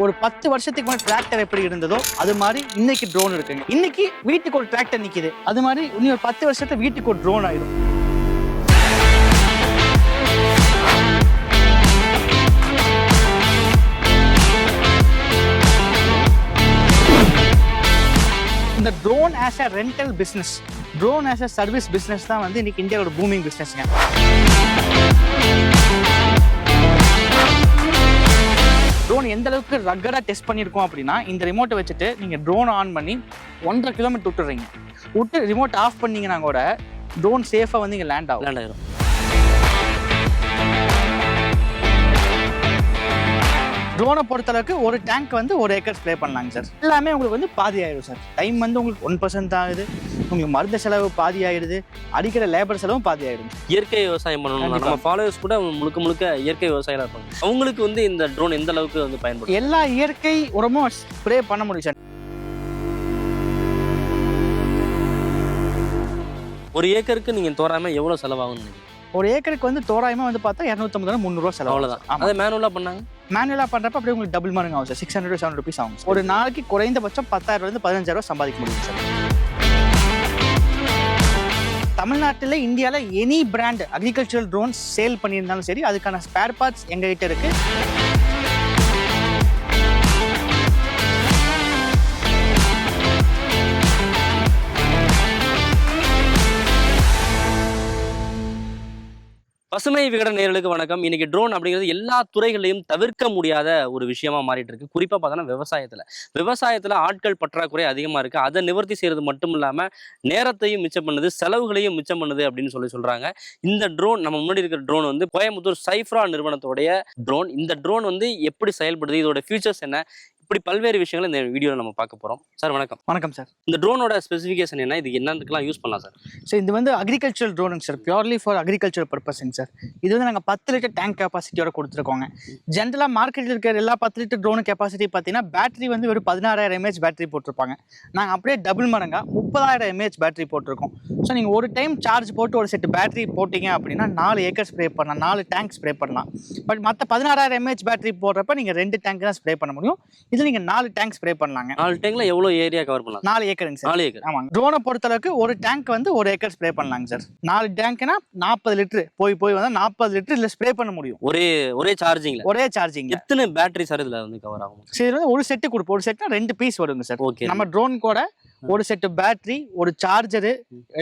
ஒரு பத்து வருஷத்துக்கு முன்னாடி டிராக்டர் எப்படி இருந்ததோ அது மாதிரி இன்னைக்கு ட்ரோன் இருக்குங்க. இன்னைக்கு வீட்டுக்கு ஒரு டிராக்டர் நிக்குது. அது மாதிரி இன்னும் ஒரு பத்து வருஷத்துல வீட்டுக்கு ஒரு ட்ரோன் ஆயிடும் இந்த drone as a rental business drone as a service business தான் வந்து இன்னைக்கு இந்தியாவோட பூமிங் பிஸ்னஸ்ங்க ட்ரோன் எந்த அளவுக்கு ரக்கடாக டெஸ்ட் பண்ணியிருக்கோம் அப்படின்னா இந்த ரிமோட்டை வச்சுட்டு நீங்கள் ட்ரோன் ஆன் பண்ணி ஒன்றரை கிலோமீட்டர் விட்டுறீங்க விட்டு ரிமோட் ஆஃப் பண்ணீங்கன்னா கூட ட்ரோன் சேஃபாக வந்து இங்கே லேண்ட் ஆகும். லேண்ட் ஆகிடும் ட்ரோனை பொறுத்தளவுக்கு ஒரு டேங்க் வந்து ஒரு ஏக்கர் ஸ்ப்ரே பண்ணலாங்க சார் எல்லாமே உங்களுக்கு வந்து பாதி ஆயிடும் சார் டைம் வந்து உங்களுக்கு ஒன் பர்சன்ட் ஆகுது. உங்களுக்கு மருந்து செலவு பாதி ஆயிடுது. அடிக்கிற லேபர் செலவும் பாதி ஆயிடும். இயற்கை விவசாயம் பண்ணணும். நம்ம ஃபாலோவர்ஸ் கூட முழுக்க முழுக்க இயற்கை விவசாயிகளா இருப்பாங்க. அவங்களுக்கு வந்து இந்த ட்ரோன் எந்த அளவுக்கு வந்து பயன்படும்? எல்லா இயற்கை உரமும் ஸ்ப்ரே பண்ண முடியும் சார் ஒரு ஏக்கருக்கு நீங்க தோறாம எவ்வளவு செலவாகும் ஒரு ஏக்கருக்கு வந்து தோராயமா வந்து பார்த்தா இரநூத்தம்பது முந்நூறுவா செலவு அவ்வளவுதான். ஆமா. அதை மேனுவலா பண்ணாங்க? மேனுவலா பண்றப்ப அப்படியே உங்களுக்கு டபுள் மடங்கு ஆகும் sir six hundred seven rupees ஆகும் ஒரு நாளைக்கு குறைந்தபட்சம் பத்தாயிரம் இருந்து பதினஞ்சாயிரம் சம்பாதிக்க முடியும் சார் தமிழ்நாட்டில் இந்தியாவில் any brand agricultural drones sale பண்ணியிருந்தாலும் சரி அதுக்கான ஸ்பேர் பார்ட்ஸ் எங்ககிட்ட இருக்கு. பசுமை விகடன் நேர்களுக்கு வணக்கம். இன்னைக்கு ட்ரோன் அப்படிங்கிறது எல்லா துறைகளையும் தவிர்க்க முடியாத ஒரு விஷயமா மாறிட்டு இருக்கு. குறிப்பா பார்த்தோன்னா விவசாயத்துல. விவசாயத்துல ஆட்கள் பற்றாக்குறை அதிகமா இருக்கு. அதை நிவர்த்தி செய்யறது மட்டும் இல்லாம நேரத்தையும் மிச்சம் பண்ணுது செலவுகளையும் மிச்சம் பண்ணுது அப்படின்னு சொல்லி சொல்றாங்க. இந்த ட்ரோன் நம்ம முன்னாடி இருக்கிற ட்ரோன் வந்து கோயம்புத்தூர் சைஃப்ரா நிறுவனத்தோடைய ட்ரோன் இந்த ட்ரோன் வந்து எப்படி செயல்படுது? இதோட ஃபியூச்சர்ஸ் என்ன? இப்படி பல்வேறு விஷயங்களை இந்த வீடியோல நம்ம பார்க்க போறோம். சார் வணக்கம். வணக்கம் சார். இந்த ட்ரோனோட ஸ்பெசிஃபிகேஷன் என்ன? இது என்னதுக்கெல்லாம் யூஸ் பண்ணலாம் சார்? ஸோ இது வந்து அக்ரிகல்ச்சரல் ட்ரோனுங்க சார். பியூர்லி ஃபார் அக்ரிகல்ச்சர் பர்பஸ்ங்க சார். இது வந்து நாங்கள் பத்து லிட்டர் டேங்க் கெப்பாசிட்டியோட கொடுத்துருக்கோங்க. ஜென்ரலாக மார்க்கெட்டில் இருக்கிற எல்லா பத்து லிட்டர் ட்ரோனு கெப்பாசிட்டி பார்த்தீங்கன்னா பேட்டரி வந்து வெறும் பதினாறாயிரம் எம்ஏஹெச் பேட்டரி போட்டிருப்பாங்க. நாங்கள் அப்படியே டபுள் மடங்கா முப்பதாயிரம் எம்ஏஹெச் பேட்டரி போட்டிருக்கோம். ஸோ நீங்கள் ஒரு டைம் சார்ஜ் போட்டு ஒரு செட் பேட்டரி போட்டிங்க அப்படின்னா நாலு ஏக்கர் ஸ்ப்ரே பண்ணலாம். நாலு டேங்க் ஸ்ப்ரே பண்ணலாம். பட் மற்ற பதினாறாயிரம் எம்ஏஹெச் பேட்டரி போடுறப்ப நீங்கள் ரெண்டு டேங்க் தான் ஸ்ப்ரே பண்ண முடியும். இதில் நீங்கள் நாலு டேங்க் ஸ்ப்ரே பண்ணலாங்க. நாலு டேங்க்ல எவ்வளவு ஏரியா கவர் பண்ணலாம்? நாலு ஏக்கருங்க சார் நாலு ஏக்கர் ஆமாங்க. ட்ரோனை பொறுத்தளவுக்கு ஒரு டேங்க் வந்து ஒரு ஏக்கர் ஸ்ப்ரே பண்ணலாங்க சார் நாலு டேங்க்னா நாற்பது லிட்டர் போய் போய் வந்தால் நாற்பது லிட்டர் இதில் ஸ்ப்ரே பண்ண முடியும். ஒரே ஒரே சார்ஜிங்ல ஒரே சார்ஜிங் எத்தனை பேட்டரி சார் இதுல வந்து கவர் ஆகும்? சரி வந்து ஒரு செட்டு கொடுப்போம். ஒரு செட்னா ரெண்டு பீஸ் வருங்க சார் ஓகே நம்ம ட்ரோன் கூட ஒரு செட்டு பேட்டரி ஒரு சார்ஜரு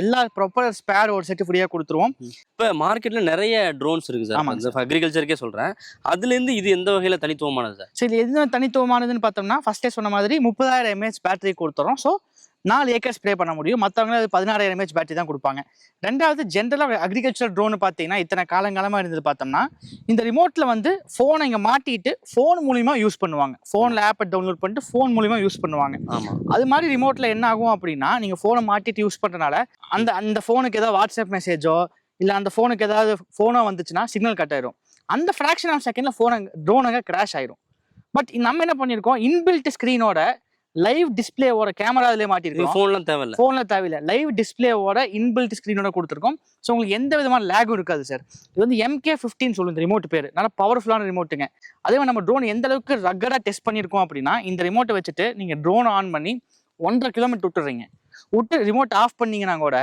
எல்லா ப்ராப்பர் ஸ்பேர் ஒரு செட்டு ஃப்ரீயாக கொடுத்துருவோம். இப்ப மார்க்கெட்ல நிறைய ட்ரோன்ஸ் இருக்கு சார் ஆமாங்க இந்த அக்ரிகல்ச்சருக்கே சொல்றேன். அதுல இருந்து இது எந்த வகையில தனித்துவமானது சார் சரி எது தனித்துவமானதுன்னு பார்த்தோம்னா ஃபர்ஸ்டே சொன்ன மாதிரி முப்பதாயிரம் எம்ஏஹெச் பேட்டரி கொடுத்துறோம். ஸோ நாலு ஏக்கர் ஸ்ப்ரே பண்ண முடியும். மற்றவங்க அது பதினாறாயிரம் எம்ஏஹெச் பேட்டரி தான் கொடுப்பாங்க. ரெண்டாவது ஜென்ரலாக அக்ரிகல்ச்சர் ட்ரோன் பார்த்தீங்கன்னா இத்தனை காலங்காலமாக இருந்தது பார்த்தோம்னா இந்த ரிமோட்டில் வந்து ஃபோனை இங்கே மாட்டிட்டு ஃபோன் மூலிமா யூஸ் பண்ணுவாங்க. ஃபோனில் ஆப்பை டவுன்லோட் பண்ணிட்டு ஃபோன் மூலிமா யூஸ் பண்ணுவாங்க. அது மாதிரி ரிமோட்டில் என்ன ஆகும் அப்படின்னா நீங்கள் ஃபோனை மாட்டிட்டு யூஸ் பண்ணுறனால அந்த அந்த ஃபோனுக்கு ஏதாவது வாட்ஸ்அப் மெசேஜோ இல்லை அந்த ஃபோனுக்கு ஏதாவது ஃபோனோ வந்துச்சுன்னா சிக்னல் கட் ஆயிரும். அந்த ஃப்ராக்ஷன் ஆஃப் செகண்டில் ஃபோன் ட்ரோனுங்க கிராஷ் ஆயிரும். பட் நம்ம என்ன பண்ணியிருக்கோம் இன்பில்ட் ஸ்க்ரீனோட லைவ் டிஸ்பிளேவோட கேமரா அதிலே மாட்டிருக்கோம் போன்லாம் தேவையில்ல. ஃபோனில் தேவையில்லை. லைவ் டிஸ்பிளேவோட இன்பில்ட் ஸ்க்ரீனோட கொடுத்துருக்கோம். ஸோ உங்களுக்கு எந்த விதமான லேகும் இருக்காது சார் இது வந்து எம்கே ஃபிஃப்டின் சொல்லுங்க ரிமோட் பேர். நல்லா பவர்ஃபுல்லான ரிமோட்டுங்க அதே மாதிரி நம்ம ட்ரோன் எந்த அளவுக்கு ரக்கடாக டெஸ்ட் பண்ணியிருக்கோம் அப்படின்னா இந்த ரிமோட்டை வச்சுட்டு நீங்கள் ட்ரோன் ஆன் பண்ணி ஒன்றரை கிலோமீட்டர் விட்டுறீங்க. விட்டு ரிமோட் ஆஃப் பண்ணீங்கன்னா கூட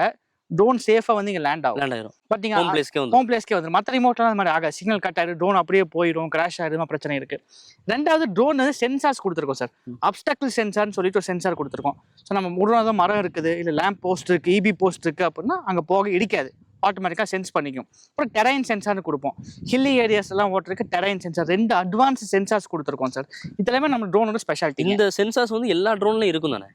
ட்ரோன் சேஃபாக வந்து இங்கே லேண்ட் ஆகும். லேண்ட் ஆயிரும். பட் நீங்கள் ஹோம் பிளேஸ்க்கே வந்து ஹோம் பிளேஸ்க்கே வந்துடும் மற்ற ரிமோட்லாம் அது மாதிரி ஆகாது. சிக்னல் கட் ஆயிடும் ட்ரோன் அப்படியே போயிடும் கிராஷ் ஆயிடும் பிரச்சனை இருக்கு. ரெண்டாவது ட்ரோன் வந்து சென்சார்ஸ் கொடுத்துருக்கோம் சார் அப்டக்கிள் சென்சார்னு சொல்லிட்டு ஒரு சென்சார் கொடுத்துருக்கோம். ஸோ நம்ம முழுவதும் மரம் இருக்குது இல்லை லேம்ப் போஸ்ட் இருக்கு இபி போஸ்ட் இருக்கு அப்படின்னா அங்கே போக இடிக்காது. ஆட்டோமேட்டிக்காக சென்ஸ் பண்ணிக்கும். அப்புறம் டெரைன் சென்சார்னு கொடுப்போம். ஹில்லி ஏரியாஸ் எல்லாம் ஓட்டுறதுக்கு டெரைன் சென்சார் ரெண்டு அட்வான்ஸ் சென்சார்ஸ் கொடுத்துருக்கோம் சார் இதெல்லாமே நம்ம ட்ரோனோட ஸ்பெஷாலிட்டி இந்த சென்சார்ஸ் வந்து எல்லா ட்ரோன்லயும் இருக்கும் தானே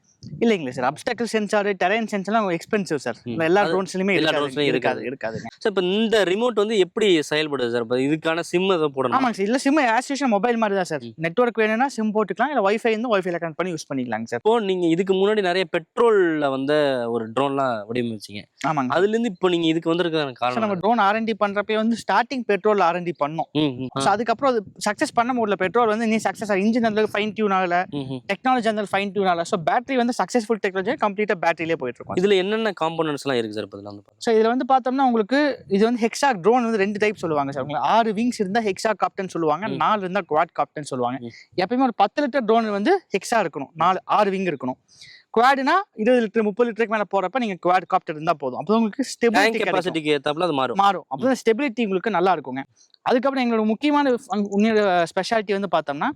இல்லைங்களா சார் அப்டக்கிள் சென்சார் டெரைன் சென்சார்லாம் எக்ஸ்பென்சிவ் சார். எல்லா அது ட்ரோன்ஸ்லையுமே எல்லா இருக்காது. dronesலயும் இருக்காது இருக்காது. சார் இப்போ இந்த ரிமோட் வந்து எப்படி செயல்படுது சார் இப்போ இதுக்கான சிம் எதை போடணும்? ஆமாங்க சார் இல்லை சிம் ஆஸ் யூஷுவல் மொபைல் மாதிரி தான் சார் நெட்ஒர்க் வேணும்னா சிம் போட்டுக்கலாம். இல்லை வைஃபை இருந்து வைஃபைல கனெக்ட் பண்ணி யூஸ் பண்ணிக்கலாங்க சார் இப்போ நீங்க இதுக்கு முன்னாடி நிறைய பெட்ரோல்ல வந்த ஒரு ட்ரோன்லாம் வடிவமைச்சீங்க. ஆமாங்க. அதுல இருந்து இப்போ நீங்க இதுக்கு வந்திருக்கிறதுக்கான சார் நம்ம காரணம் ட்ரோன் ஆர்என்டி பண்றப்பே வந்து starting petrol R and D பண்ணோம். ஸோ அதுக்கப்புறம் அது சக்ஸஸ் பண்ண முடியல. பெட்ரோல் வந்து நீ சக்ஸஸ் இன்ஜின் அந்த ஃபைன் டியூன் ஆகல. டெக்னாலஜி அந்த ஃபைன் டியூன் ஆகல. ஸோ பேட்டரி வந்து வந்து சக்ஸஸ்ஃபுல் டெக்னாலஜி கம்ப்ளீட்டாக பேட்டரியிலே போயிட்டு இருக்கோம் இதுல என்னென்ன காம்போனன்ட்ஸ் எல்லாம் இருக்கு சார் இப்போ வந்து? ஸோ இதில் வந்து பார்த்தோம்னா உங்களுக்கு இது வந்து ஹெக்ஸா ட்ரோன் வந்து ரெண்டு டைப் சொல்லுவாங்க சார் உங்களுக்கு ஆறு விங்ஸ் இருந்தால் ஹெக்ஸா காப்டன் சொல்லுவாங்க. நாலு இருந்தால் குவாட் காப்டன் சொல்லுவாங்க. எப்பயுமே ஒரு பத்து லிட்டர் ட்ரோன் வந்து ஹெக்ஸா இருக்கணும். நாலு ஆறு விங் இருக்கணும். குவாடுனா இருபது லிட்டர் முப்பது லிட்டருக்கு மேலே போகிறப்ப நீங்கள் குவாட் காப்டர் இருந்தால் போதும். அப்போ உங்களுக்கு ஸ்டெபிலிட்டி கெப்பாசிட்டிக்கு ஏத்தாப்புல அது மாறும். மாறும். அப்போ ஸ்டெபிலிட்டி உங்களுக்கு நல்லா இருக்குங்க. அதுக்கப்புறம் எங்களோட முக்கியமான உன்னோட ஸ்பெஷாலிட்டி வந்து பார்த்தோம்னா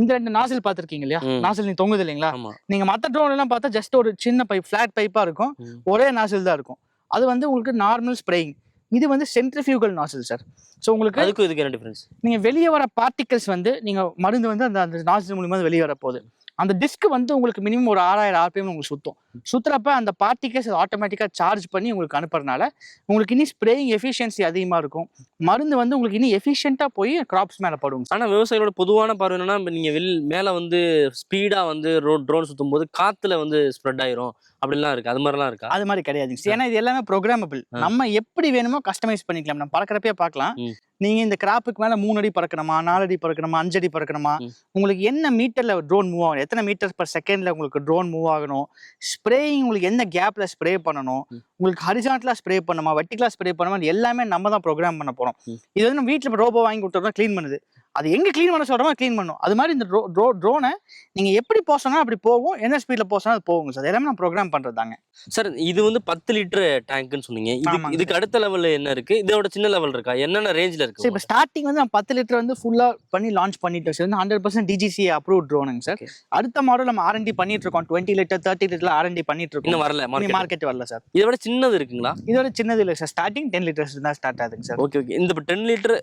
இந்த ரெண்டு நாசில் பார்த்துருக்கீங்க இல்லையா. நாசில் நீ தொங்குது இல்லைங்களா? நீங்க மற்ற ட்ரோன் எல்லாம் பார்த்தா ஜஸ்ட் ஒரு சின்ன பைப் ஃபிளாட் பைப்பா இருக்கும். ஒரே நாசில் தான் இருக்கும். அது வந்து உங்களுக்கு நார்மல் ஸ்ப்ரேயிங் இது வந்து சென்ட்ரிஃபியூகல் நாசில் சார் ஸோ உங்களுக்கு அதுக்கும் இதுக்கு என்ன டிஃபரன்ஸ் நீங்க வெளியே வர பார்ட்டிகல்ஸ் வந்து நீங்க மருந்து வந்து அந்த அந்த நாசில் மூலியமா வெளியே வர போகுது அந்த டிஸ்க் வந்து உங்களுக்கு மினிமம் ஒரு ஆறாயிரம் ஆர்பிஎம் உங்களுக்கு சுத்தும். சுத்துறப்ப அந்த பார்ட்டிகல்ஸ் ஆட்டோமேட்டிக்கா சார்ஜ் பண்ணி உங்களுக்கு அனுப்புறதுனால உங்களுக்கு இனி ஸ்ப்ரேயிங் எஃபிஷியன்சி அதிகமா இருக்கும். மருந்து வந்து உங்களுக்கு இனி எஃபிஷியன்ட்டா போய் கிராப்ஸ் மேல படும். ஆனா விவசாயிகளோட பொதுவான பார்வை என்னன்னா இப்ப நீங்க வெள் மேல வந்து ஸ்பீடா வந்து ரோட் ட்ரோன் சுத்தும் போது காத்துல வந்து ஸ்ப்ரெட் ஆயிரும். அப்படிலாம் இருக்கு. அது மாதிரிலாம் இருக்கா? அது மாதிரி கிடையாதுங்க. ஏன்னா இது எல்லாமே ப்ரோக்ராமபிள். நம்ம எப்படி வேணுமோ கஸ்டமைஸ் பண்ணிக்கலாம். நம்ம பறக்கிறப்பே பார்க்கலாம். ம். நீங்க இந்த கிராப்புக்கு மேல மூணு அடி பறக்கணுமா நாலு அடி பறக்கணுமா அஞ்சு அடி பறக்கணுமா. உங்களுக்கு என்ன மீட்டர்ல ட்ரோன் மூவ் ஆகணும் எத்தனை மீட்டர் பர் செகண்ட்ல உங்களுக்கு ட்ரோன் மூவ் ஆகணும் ஸ்ப்ரேயிங் உங்களுக்கு எந்த கேப்ல ஸ்ப்ரே பண்ணணும். உங்களுக்கு ஹரிசான்டலா ஸ்ப்ரே பண்ணுமா வெட்டிக்கலா ஸ்ப்ரே பண்ணுமா எல்லாமே நம்ம தான் ப்ரோக்ராம் பண்ண போறோம் ம். இது வந்து நம்ம வீட்டுல ரோபோ வாங்கி கொடுத்தோம்னா க்ளீன் பண்ணுது அது எங்க க்ளீன் பண்ண சொல்றோமோ க்ளீன் பண்ணும். அது மாதிரி இந்த ட்ரோ ட்ரோனை நீங்க எப்படி போசனா அப்படி போகும். என்ன ஸ்பீட்ல போசனா அது போகும் சார். எல்லாமே நம்ம ப்ரோக்ராம் பண்றதாங்க சார் இது வந்து பத்து லிட்டர் டேங்க்னு சொன்னீங்க. இது. இதுக்கு அடுத்த லெவல்ல என்ன இருக்கு? இதோட சின்ன லெவல் இருக்கா? என்னென்ன ரேஞ்ச்ல சார் இருக்கு இப்போ ஸ்டார்டிங் வந்து நம்ம பத்து லிட்டர் வந்து ஃபுல்லாக பண்ணி லான்ச் பண்ணிட்டோம் சார். வந்து ஹண்ட்ரட் பர்சன்ட் டிஜிசி அப்ரூவ் ட்ரோனுங்க சார். அடுத்த மாடல் நம்ம ஆர்என்டி பண்ணிட்டு இருக்கோம். Twenty litre thirty litre R and D பண்ணிட்டு இருக்கோம். இன்னும் வரல மார்க்கெட் வரல சார். இதை விட சின்னது இருக்குங்களா? இதோட சின்னது இல்லை சார். ஸ்டார்டிங் டென் லிட்டர்ஸ் தான் ஸ்டார்ட் ஆகுதுங்க சார். ஓகே ஓகே இந்த டென் லிட்டர்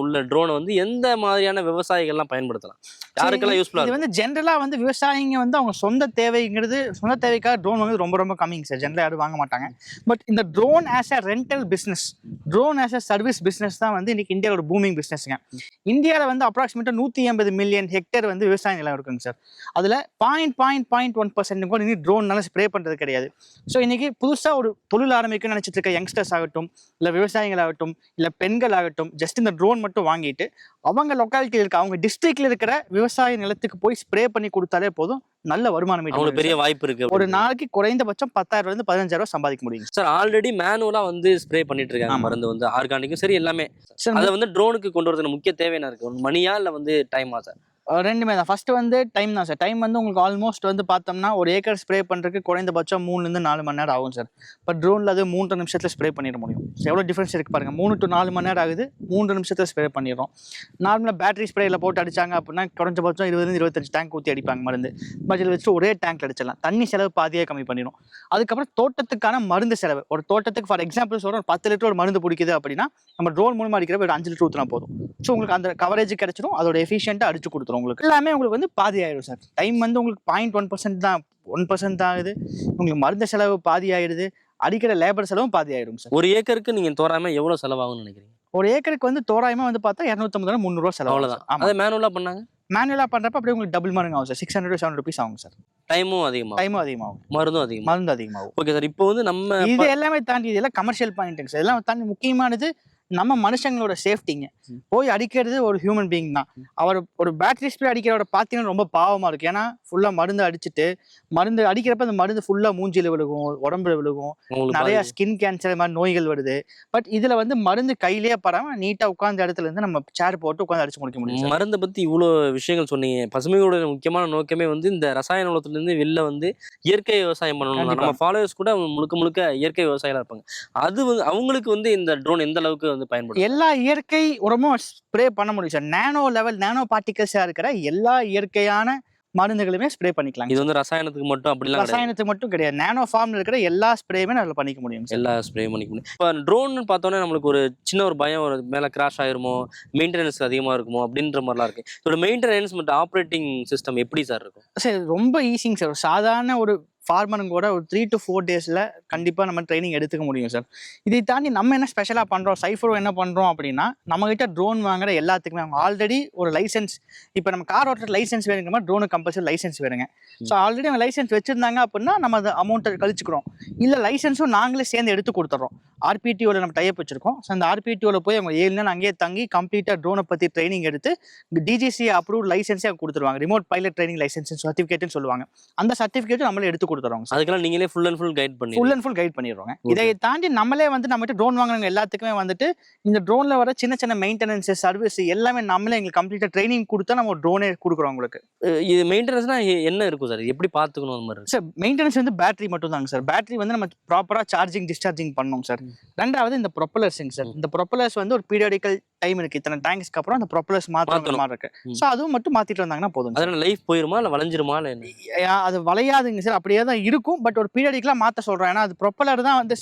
உள்ள ட்ரோனை வந்து எந்த மாதிரியான விவசாயிகள்லாம் பயன்படுத்தலாம். யாருக்கெல்லாம் யூஸ்ஃபுல்லா இது வந்து ஜென்ரலா வந்து விவசாயிங்க வந்து அவங்க சொந்த தேவைங்கிறது சொந்த தேவைக்காக ட்ரோன் வந்து ரொம்ப ரொம்ப கம்மிங்க சார் ஜென்ரலாக யாரும் வாங்க மாட்டாங்க. பட் இந்த drone as a rental business drone as a service business தான் வந்து இன்னைக்கு இந்தியாவோட பூமிங் பிஸ்னஸ்ங்க இந்தியாவில் வந்து அப்ராக்சிமேட்டாக நூற்றி எண்பது மில்லியன் ஹெக்டேர் வந்து விவசாய நிலம் இருக்குங்க சார் அதில் point point point one percent கூட இன்னும் ட்ரோன்னால ஸ்ப்ரே பண்ணுறது கிடையாது. ஸோ இன்னைக்கு புதுசாக ஒரு தொழில் ஆரம்பிக்கணும்னு நினச்சிட்டு இருக்க யங்ஸ்டர்ஸ் ஆகட்டும் இல்லை விவசாயிகள் ஆகட்டும் இல்லை பெண்கள் ஆகட்டும் ஜஸ்ட் இந்த ட்ரோன் மட்டும் வாங்கிட்டு அவங்க லொக்காலிட்டியில் இருக்க அவங்க டிஸ்ட்ரிக்ட்ல இருக்கிற விவசாய நிலத்துக்கு போய் ஸ்ப்ரே பண்ணி கொடுத்தாலே போதும் நல்ல வருமானம் அவங்களுக்கு பெரிய வாய்ப்பு இருக்கு. ஒரு நாளைக்கு குறைந்தபட்சம் பத்தாயிரம் இருந்து பதினஞ்சாயிரம் சம்பாதிக்க முடியும். சார் ஆல்ரெடி மேனுவலா வந்து ஸ்ப்ரே பண்ணிட்டு இருக்காங்க. மருந்து வந்து ஆர்கானிக்கும் சரி எல்லாமே. அதை வந்து ட்ரோனுக்கு கொண்டு வரதுக்கு முக்கிய தேவை என்ன இருக்கு? மணியா இல்ல வந்து டைமா சார் ரெண்டுமே தான். ஃபர்ஸ்ட் வந்து டைம் தான் சார் டைம் வந்து உங்களுக்கு ஆல்மோஸ்ட் வந்து பார்த்தோம்னா ஒரு ஏக்கர் ஸ்ப்ரே பண்ணுறதுக்கு குறைந்தபட்சம் மூணுலேருந்து நாலு மணி நேரம் ஆகும் சார் பட் ட்ரோனில் அது மூன்று நிமிஷத்தில் ஸ்ப்ரே பண்ணிட முடியும். எவ்வளோ டிஃப்ரென்ஸ் இருக்கு பாருங்கள் மூணு டு நாலு மணி நேரம் ஆகுது. மூன்று நிமிஷத்தில் ஸ்ப்ரே பண்ணிடுறோம். நார்மலாக பேட்டரி ஸ்ப்ரேயில் போட்டு அடிச்சாங்க அப்படின்னா குறைஞ்சபட்சம் இருபதுலேருந்து இருபத்தஞ்சு டேங்க் ஊற்றி அடிப்பாங்க மருந்து. பட்ஜெட் வச்சு ஒரே டேங்க் அடிச்சிடலாம். தண்ணி செலவு பாதியாக கம்மி பண்ணிடும். அதுக்கப்புறம் தோட்டத்துக்கான மருந்து செலவு. ஒரு தோட்டத்துக்கு ஃபார் எக்ஸாம்பிள் சொல்கிறோம் ஒரு பத்து லிட்டர் ஒரு மருந்து பிடிக்குது அப்படின்னா நம்ம ட்ரோன் மூலமாக அடிக்கிறப்ப ஒரு அஞ்சு லிட்டர் ஊற்றினா போதும். ஸோ உங்களுக்கு அந்த கவரேஜ் கிடைச்சிடும். அதோட எஃபிஷியண்ட்டாக அடிச்சு கொடுத்துரும். உங்களுக்கு எல்லாமே உங்களுக்கு வந்து பாதி ஆயிடும் சார். டைம் வந்து உங்களுக்கு பாயிண்ட் ஒன் பர்சன்ட் தான் ஒன் பர்சன்ட் தான் ஆகுது. உங்களுக்கு மருந்து செலவு பாதி ஆயிடுது அடிக்கிற லேபர் செலவும் பாதி ஆயிடும் சார். ஒரு ஏக்கருக்கு நீங்க தோராயமா எவ்வளவு செலவாகும்னு நினைக்கிறீங்க? ஒரு ஏக்கருக்கு வந்து தோராயமா வந்து பார்த்தா இரநூத்தம்பது முந்நூறுவா செலவு அதை மேனுவலா பண்ணாங்க? மேனுவலாக பண்ணுறப்ப அப்படியே உங்களுக்கு டபுள் மடங்கு ஆகும் sir. Six hundred seven rupees ஆகும் சார். டைமும் அதிகமா டைமும் அதிகமாகும். மருந்தும் அதிகமா மருந்து அதிகமாகும். ஓகே சார் இப்போ வந்து நம்ம இது எல்லாமே தாண்டி இதெல்லாம் கமர்ஷியல் பாயிண்ட்டுங்க சார். இதெல்லாம் தாண்டி முக்கியமானது நம்ம மனுஷங்களோட சேஃப்டிங்க. போய் அடிக்கிறது ஒரு ஹியூமன் பீயிங் தான். அவர் ஒரு பேட்டரி ஸ்ப்ரே அடிக்கிறவரை பார்த்தீங்கன்னா ரொம்ப பாவமா இருக்கு ஏன்னா ஃபுல்லா மருந்து அடிச்சுட்டு மருந்து அடிக்கிறப்ப அந்த மருந்து ஃபுல்லா மூஞ்சில விழுகும் உடம்புல விழுகும். நிறைய ஸ்கின் கேன்சர் மாதிரி நோய்கள் வருது. பட் இதுல வந்து மருந்து கையிலேயே படாம நீட்டா உட்கார்ந்த இடத்துல இருந்து நம்ம சேர் போட்டு உட்காந்து அடிச்சு முடிக்க முடியும். மருந்தை பத்தி இவ்வளோ விஷயங்கள் சொன்னீங்க. பசுமையோட முக்கியமான நோக்கமே வந்து இந்த ரசாயன உலகத்துல இருந்து வெளில வந்து இயற்கை விவசாயம் பண்ணணும். நம்ம ஃபாலோவர்ஸ் கூட முழுக்க முழுக்க இயற்கை விவசாயிகளா இருப்பாங்க. அது வந்து அவங்களுக்கு வந்து இந்த ட்ரோன் எந்த அளவுக்கு வந்து பயன்படும். எல்லா இயற்கை உரமும் ஸ்ப்ரே பண்ண முடியும் சார் நேனோ லெவல் நேனோ பார்ட்டிகல்ஸா இருக்கிற எல்லா இயற்கையான மருந்துகளுமே ஸ்ப்ரே பண்ணிக்கலாம் இது வந்து ரசாயனத்துக்கு மட்டும் அப்படிலாம் ரசாயனத்துக்கு மட்டும் கிடையாது. நேனோ ஃபார்ம்ல இருக்கிற எல்லா ஸ்ப்ரேயுமே அதில் பண்ணிக்க முடியும் எல்லா ஸ்ப்ரே பண்ணிக்க முடியும். இப்போ ட்ரோன் பார்த்தோன்னே நம்மளுக்கு ஒரு சின்ன ஒரு பயம் ஒரு மேலே கிராஷ் ஆயிருமோ? மெயின்டெனன்ஸ் அதிகமாக இருக்குமோ? அப்படின்ற மாதிரிலாம் இருக்கு. இதோட மெயின்டெனன்ஸ் மற்றும் ஆப்ரேட்டிங் சிஸ்டம் எப்படி சார் இருக்கும்? சார் ரொம்ப ஈஸிங்க சார் சாதாரண ஒரு ஃபார்மருங்க கூட ஒரு த்ரீ டு ஃபோர் டேஸில் கண்டிப்பாக நம்ம ட்ரைனிங் எடுத்துக்க முடியும் சார் இதை தாண்டி நம்ம என்ன ஸ்பெஷலாக பண்ணுறோம் சைஃபரோ என்ன பண்ணுறோம் அப்படின்னா நம்மகிட்ட ட்ரோன் வாங்குற எல்லாத்துக்குமே அவங்க ஆல்ரெடி ஒரு லைசன்ஸ் இப்போ நம்ம கார் ஓட்டுற லைசன்ஸ் வேணுங்கிற மாதிரி ட்ரோனுக்கு கம்பல்சரி லைசன்ஸ் வேணுங்க. ஸோ ஆல்ரெடி அவங்க லைசன்ஸ் வச்சுருந்தாங்க அப்படின்னா நம்ம அந்த அமௌண்ட்டை கழிச்சுக்கிறோம். இல்லை லைசன்ஸும் நாங்களே சேர்ந்து எடுத்து கொடுத்துட்றோம். ஆர்பிடிஓவில் நம்ம டைப் வச்சிருக்கோம். ஸோ அந்த ஆர்பிடிஓவில் போய் அவங்க ஏழு நாள் அங்கேயே தங்கி கம்ப்ளீட்டாக ட்ரோனை பற்றி ட்ரைனிங் எடுத்து டிஜிசி அப்ரூவ் லைசன்ஸே கொடுத்துருவாங்க. ரிமோட் பைலட் ட்ரைனிங் லைசன்ஸ் சர்டிஃபிகேட்னு சொல்லுவாங்க. அந்த சர்டிஃபிகேட்டும் நம்மளே எடுத்து கொடுத்துருவாங்க அதுக்கெல்லாம் நீங்களே ஃபுல் அண்ட் ஃபுல் கைட் பண்ணி ஃபுல் அண்ட் ஃபுல் கைட் பண்ணிடுவாங்க இதை தாண்டி நம்மளே வந்து நம்மகிட்ட ட்ரோன் வாங்குறவங்க எல்லாத்துக்குமே வந்துட்டு இந்த ட்ரோனில் வர சின்ன சின்ன மெயின்டெனன்ஸ் சர்வீஸ் எல்லாமே நம்மளே எங்களுக்கு கம்ப்ளீட்டாக ட்ரைனிங் கொடுத்தா நம்ம ட்ரோனே கொடுக்குறோம் உங்களுக்கு. இது மெயின்டெனன்ஸ்னா என்ன இருக்கும் சார் எப்படி பார்த்துக்கணும் அந்த மாதிரி? சார் மெயின்டெனன்ஸ் வந்து பேட்டரி மட்டும் தாங்க சார் பேட்டரி வந்து நம்ம ப்ராப்பராக சார்ஜிங் டிஸ்சார்ஜிங் பண்ணணும் சார் ரெண்டாவது இந்த ப்ரொப்பலர்ஸுங்க சார் இந்த ப்ரொப்பலர்ஸ் வந்து ஒரு பீரியாடிக்கல் டைம் இருக்கு. இத்தனை டேங்க்ஸ்க்கு அப்புறம் அந்த ப்ரொப்பலர்ஸ் மாத்தணும். மாதிரி இருக்கு. ஸோ அதுவும் மட்டும் மாத்திட்டு வந்தாங்கன்னா போதும் அதனால லைஃப் போயிருமா? இல்லை வளைஞ்சிருமா? அது வளையாதுங்க சார் அப்படியே தான் இருக்கும். பட் ஒரு பீரியடிக்கலாக மாற்ற சொல்கிறேன் ஏன்னா அது ப்ரொப்பலர் தான் வந்து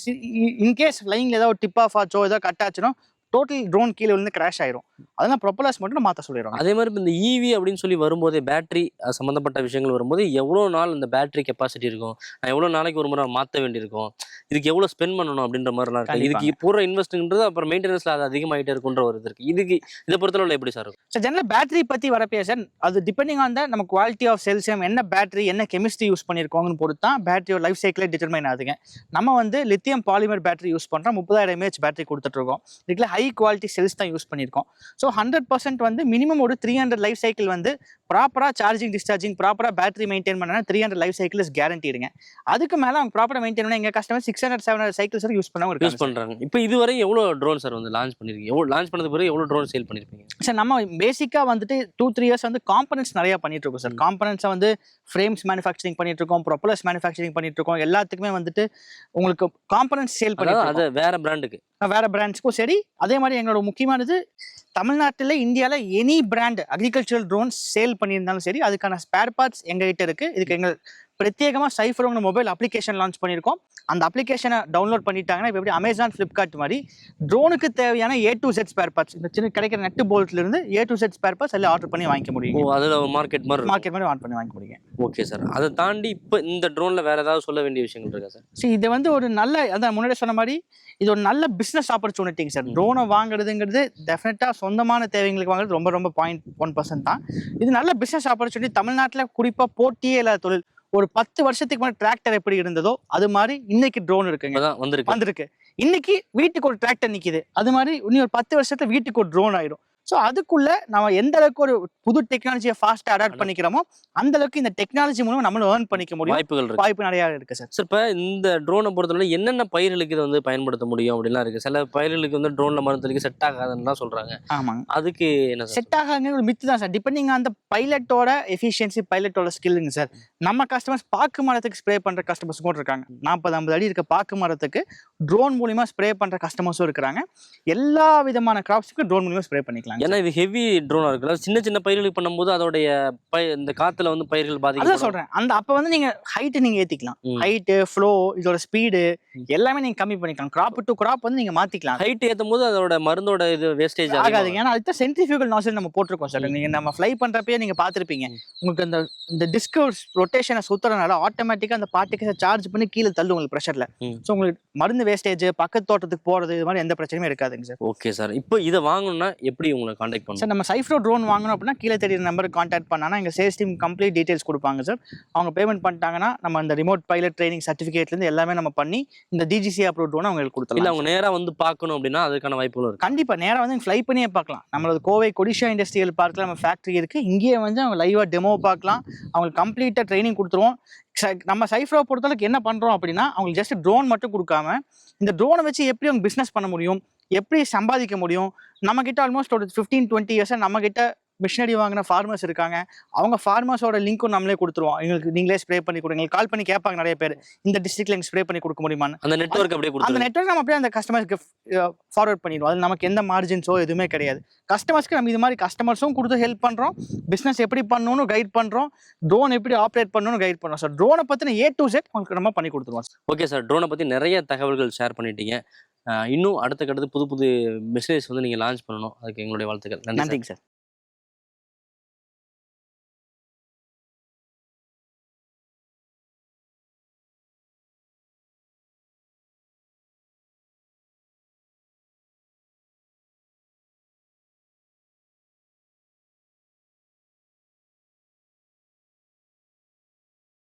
இன்கேஸ் லைனில் ஏதாவது டிப் ஆஃப் ஆச்சோ ஏதோ கட் ஆச்சுன்னா டோட்டல் ட்ரோன் கீழே விழுந்து கிராஷ் ஆயிரும். அதெல்லாம் ப்ரொப்பலர்ஸ் மட்டும் மாற்ற சொல்லிடுவாங்க. அதே மாதிரி இந்த ஈவி அப்படின்னு சொல்லி வரும்போதே பேட்டரி சம்மந்தப்பட்ட விஷயங்கள் வரும்போது எவ்வளோ நாள் இந்த பேட்டரி கெப்பாசிட்டி இருக்கும்? நான் எவ்வளோ நாளைக்கு ஒரு முறை மாற்ற வேண்டியிருக்கும்? இதுக்கு எவ்வளோ ஸ்பெண்ட் பண்ணணும் அப்படின்ற மாதிரிலாம் இருக்கு. இதுக்கு பூரா இன்வெஸ்ட்ன்றது அப்புறம் மெயின்டெனன்ஸ்ல அது அதிகமாயிட்டே இருக்குன்ற ஒரு இது இருக்கு. இதுக்கு இதை பொறுத்தளவுல எப்படி சார் இருக்கும்? ஸோ ஜெனரல் பேட்டரி பற்றி வரப்பே சார் அது டிபெண்டிங் ஆன் த நம்ம குவாலிட்டி ஆஃப் செல்ஸ் என்ன பேட்டரி என்ன கெமிஸ்ட்ரி யூஸ் பண்ணியிருக்கோங்கன்னு பொறுத்து தான் பேட்டரியோட லைஃப் சைக்கிளே டிட்டர்மைன் ஆகுதுங்க. நம்ம வந்து லித்தியம் பாலிமர் பேட்டரி யூஸ் பண்ணுறோம் முப்பதாயிரம் எம்ஏஹெச் பேட்டரி கொடுத்துட்ருக்கோம் இதுக்குள்ள ஹை குவாலிட்டி செல்ஸ் தான் யூஸ் பண்ணியிருக்கோம். ஸோ ஹண்ட்ரட் பர்சன்ட் வந்து மினிமம் ஒரு த்ரீ ஹண்ட்ரட் லைஃப் சைக்கிள் வந்து ப்ராப்பராக சார்ஜிங் டிஸ்சார்ஜிங் ப்ராப்பராக பேட்டரி மெயின்டைன் பண்ணனா three hundred life cycle is கேரண்டிடுங்க அதுக்கு மேலே அவங்க ப்ராப்பராக மெயின்டைன் பண்ண எங்கள் customer six hundred seven hundred cycles use பண்ணவங்க யூஸ் பண்றாங்க. இப்போ இதுவரை எவ்வளோ ட்ரோன் சார் வந்து லான்ச் பண்ணிருக்கீங்க? எவ்வளோ லான்ச் பண்ணது பிறகு எவ்வளோ ட்ரோன் சேல் பண்ணிருப்பீங்க? சார் நம்ம பேசிக்காக வந்துட்டு டூ த்ரீ இயர்ஸ் வந்து காம்பனன்ட்ஸ் நிறைய பண்ணிட்டு இருக்கோம் சார் காம்பனன்ட்ஸை வந்து ஃப்ரேம்ஸ் மேனுஃபேக்சரிங் பண்ணிட்டு இருக்கோம் ப்ரொப்பலர்ஸ் மேனுஃபேக்சரிங் பண்ணிட்டு இருக்கோம் எல்லாத்துக்குமே வந்துட்டு உங்களுக்கு காம்பனன்ட்ஸ் சேல் பண்ணிட்டு அது வேற பிராண்டுக்கு வேற பிராண்ட்ஸ்க்கும் சரி அதே மாதிரி எங்களோட முக்கியமானது தமிழ்நாட்டில் இந்தியாவில் any brand agricultural drones sale பண்ணியிருந்தாலும் சரி அதுக்கான ஸ்பேர் பார்ட்ஸ் எங்ககிட்ட இருக்கு. இதுக்கு எங்கள் பிரத்யேகமாக சைஃபரோங்க மொபைல் அப்ளிகேஷன் லான்ச் பண்ணியிருக்கோம். அந்த அப்ளிகேஷனை டவுன்லோட் பண்ணிட்டாங்கன்னா இப்போ எப்படி அமேசான் ஃப்ளிப்கார்ட் மாதிரி ட்ரோனுக்கு தேவையான A to Z spare parts இந்த சின்ன கிடைக்கிற நெட்டு போல்ட்ல இருந்து A to Z spare parts எல்லாம் ஆர்டர் பண்ணி வாங்கிக்க ஓ முடியும் அதில் மார்க்கெட் மாதிரி. மார்க்கெட் மாதிரி ஆன் பண்ணி வாங்கிக்க முடியும் ஓகே சார் அதை தாண்டி இப்போ இந்த ட்ரோனில் வேற ஏதாவது சொல்ல வேண்டிய விஷயங்கள் இருக்கா சார் ஸோ இது வந்து ஒரு நல்ல அதான் முன்னாடி சொன்ன மாதிரி இது ஒரு நல்ல பிஸ்னஸ் ஆப்பர்ச்சுனிட்டிங்க சார் ட்ரோனை வாங்குறதுங்கிறது டெஃபினட்டாக சொந்தமான தேவைங்களுக்கு வாங்குறது ரொம்ப ரொம்ப பாயிண்ட் ஒன் பர்சன்ட் தான். இது நல்ல பிஸ்னஸ் ஆப்பர்ச்சுனிட்டி தமிழ்நாட்டில் குறிப்பாக போட்டியே இல்லாத தொழில். ஒரு பத்து வருஷத்துக்கு முன்னாடி டிராக்டர் எப்படி இருந்ததோ அது மாதிரி இன்னைக்கு ட்ரோன் இருக்குங்க. வந்திருக்கு. வந்திருக்கு. இன்னைக்கு வீட்டுக்கு ஒரு டிராக்டர் நிக்குது. அது மாதிரி இன்னும் ஒரு பத்து வருஷத்துல வீட்டுக்கு ஒரு ட்ரோன் ஆயிடும் ஸோ அதுக்குள்ள நம்ம எந்த அளவுக்கு ஒரு புது டெக்னாலஜியை ஃபாஸ்ட்டாக அடாப்ட் பண்ணிக்கிறோமோ அந்த அளவுக்கு இந்த டெக்னாலஜி மூலம் நம்மளும் ஏர்ன் பண்ணிக்க முடியும். வாய்ப்புகள் இருக்கு. வாய்ப்பு நிறைய இருக்கு சார் சார் இப்போ இந்த ட்ரோனை பொறுத்தவரை என்னென்ன பயிர்களுக்கு இதை வந்து பயன்படுத்த முடியும் அப்படிலாம் இருக்கு. சில பயிர்களுக்கு வந்து ட்ரோனில் மருந்து தெளிக்க செட் ஆகாதுன்னு சொல்றாங்க. ஆமாங்க. அதுக்கு என்ன செட் ஆகாதுங்கிற ஒரு மித்து தான் சார் டிபெண்டிங் ஆன் த பைலட்டோட எஃபிஷியன்சி பைலட்டோட ஸ்கில்லுங்க சார் நம்ம கஸ்டமர்ஸ் பாக்கு மரத்துக்கு ஸ்ப்ரே பண்ற கஸ்டமர்ஸ் கூட இருக்காங்க. நாற்பது ஐம்பது அடி இருக்க பாக்கு மரத்துக்கு ட்ரோன் மூலியமா ஸ்ப்ரே பண்ற கஸ்டமர்ஸும் இருக்கிறாங்க. எல்லா விதமான கிராப்ஸுக்கும் ட்ரோன் மூலியமா ஸ்ப்ரே பண்ணிக்கலாம். ஏன்னா இது ஹெவி ட்ரோனா இருக்குல்ல சின்ன சின்ன பயிர்களுக்கு பண்ணும்போது அதோடைய இந்த காத்துல வந்து பயிர்கள் அதான் பாதிக்கும் சொல்றேன். அந்த அப்ப வந்து நீங்க ஹைட் நீங்க ஏத்திக்கலாம். ஹைட்டு ஃப்ளோ இதோட ஸ்பீடு. எல்லாமே நீங்க கம்மி பண்ணிக்கலாம். கிராப் டு கிராப் வந்து நீங்க மாத்திக்கலாம். ஹைட் ஏத்தும் போது அதோட மருந்தோட இது வேஸ்டேஜ் ஆகாதுங்க ஏன்னா அதுக்கு சென்ட்ரிஃபியூகல் நாசல் நம்ம போட்டிருக்கோம் சார். நீங்க நம்ம ஃப்ளை பண்றப்பயே நீங்க பார்த்திருப்பீங்க ம். உங்களுக்கு அந்த இந்த டிஸ்க் ரொட்டேஷனை சுத்துறதுனால ஆட்டோமேட்டிக்கா அந்த பார்ட்டிகல்ஸை சார்ஜ் பண்ணி கீழே தள்ளு உங்களுக்கு ப்ரெஷர்ல. ஸோ உங்களுக்கு மருந்து வேஸ்டேஜ் பக்கத்து தோட்டத்துக்கு போறது இது மாதிரி எந்த பிரச்சனையும் இருக்காதுங்க சார். ஓகே சார் இப்போ இதை வாங்கணும்னா எப்படி உங்களை காண்டாக்ட் பண்ணணும் சார் நம்ம சைஃப்ரோ ட்ரோன் வாங்கணும் அப்படின்னா கீழே தெரியுற நம்பருக்கு கான்டாக்ட் பண்ணானா எங்க சேல்ஸ் டீம் கம்ப்ளீட் டீடைல்ஸ் கொடுப்பாங்க சார் அவங்க பேமெண்ட் பண்ணிட்டாங்கன்னா நம்ம அந்த ரிமோட் பைலட் ட்ரைனிங் சர்டிஃபிகேட்லேருந்து எல்லாமே நம்ம பண்ணி இந்த டிஜிசி அப்ரூவ் ட்ரோன் அவங்களுக்கு இல்ல கொடுத்துலாம் அவங்க நேரா வந்து பார்க்கணும் அப்படின்னா அதுக்கான வாய்ப்புகளும் இருக்கு. கண்டிப்பா நேரா வந்து ஃப்ளை பண்ணியே பார்க்கலாம். நம்மளது கோவை கொடிஷா இண்டஸ்ட்ரியல் பார்க்ல நம்ம ஃபேக்டரி இருக்கு. இங்கேயே வந்து அவங்க லைவா டெமோ பார்க்கலாம். அவங்களுக்கு கம்ப்ளீட்டா ட்ரைனிங் கொடுத்துருவோம். நம்ம சைஃப்ரோ பொறுத்தளவுக்கு என்ன பண்றோம் அப்படின்னா அவங்களுக்கு ஜஸ்ட் ட்ரோன் மட்டும் கொடுக்காம இந்த ட்ரோனை வச்சு எப்படி அவங்க பிஸ்னஸ் பண்ண முடியும்? எப்படி சம்பாதிக்க முடியும்? நம்ம கிட்ட ஆல்மோஸ்ட் ஒரு ஃபிஃப்டீன் டுவெண்ட்டி இயர்ஸாக நம்ம கிட்ட மிஷினரி வாங்கின ஃபார்மர்ஸ் இருக்காங்க. அவங்க ஃபார்மர்ஸோட லிங்க்கும் நம்மளே கொடுத்துருவோம். எங்களுக்கு நீங்களே ஸ்ப்ரே பண்ணி கொடுங்க. எங்களுக்கு கால் பண்ணி கேட்பாங்க நிறைய பேர். இந்த டிஸ்ட்ரிக்ட்ல எங்களுக்கு ஸ்ப்ரே பண்ணி கொடுக்க முடியுமான்னு. அந்த நெட்வொர்க் அப்படியே அந்த நெட்வொர்க் நம்ம அப்படியே அந்த கஸ்டமர்ஸ்க்கு ஃபார்வர்ட் பண்ணிடுவோம். அது நமக்கு எந்த மார்ஜின்ஸோ எதுவுமே கிடையாது. கஸ்டமர்ஸ்க்கு நம்ம இது மாதிரி கஸ்டமர்ஸும் கொடுத்து ஹெல்ப் பண்ணுறோம் பிஸ்னஸ் எப்படி பண்ணணும்னு கைட் பண்ணுறோம் ட்ரோன் எப்படி ஆப்ரேட் பண்ணணும்னு கைட் பண்ணுறோம் சார் ட்ரோனை பற்றின ஏ டு செட் உங்களுக்கு நம்ம பண்ணி கொடுத்துருவோம் ஓகே சார் ட்ரோனை பத்தி நிறைய தகவல்கள் ஷேர் பண்ணிட்டீங்க. இன்னும் அடுத்த கட்டத்து புது புது மெசேஜ் வந்து நீங்க லான்ச் பண்ணணும். அதுக்கு எங்களுடைய வாழ்த்துக்கள். நன்றிங்க சார்